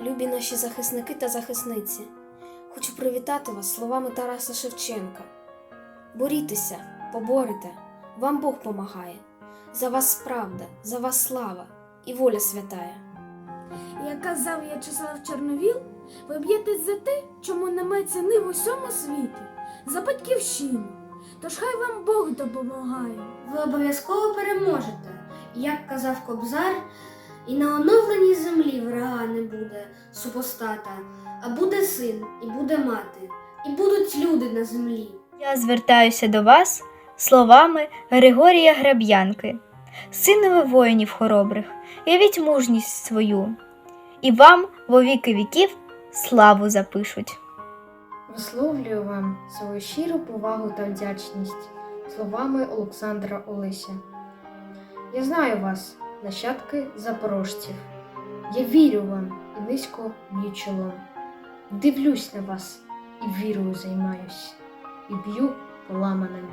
Любі наші захисники та захисниці, хочу привітати вас словами Тараса Шевченка. Борітеся, поборете, вам Бог помагає. За вас правда, за вас слава і воля святая. Як казав В'ячеслав Чорновіл, ви б'єтесь за те, чому нема ціни в усьому світі, за батьківщину. Тож хай вам Бог допомагає. Ви обов'язково переможете. Як казав Кобзар, і на землі врага не буде супостата, а буде син, і буде мати, і будуть люди на землі. Я звертаюся до вас словами Григорія Греб'янки. Синове воїнів хоробрих, явіть мужність свою, і вам во віки віків славу запишуть. Висловлюю вам свою щиру повагу та вдячність словами Олександра Олеся. Я знаю вас, нащадки запорожців. Я вірю вам і низько б'ю чолом. Дивлюсь на вас і вірою займаюсь, і б'ю поламаним.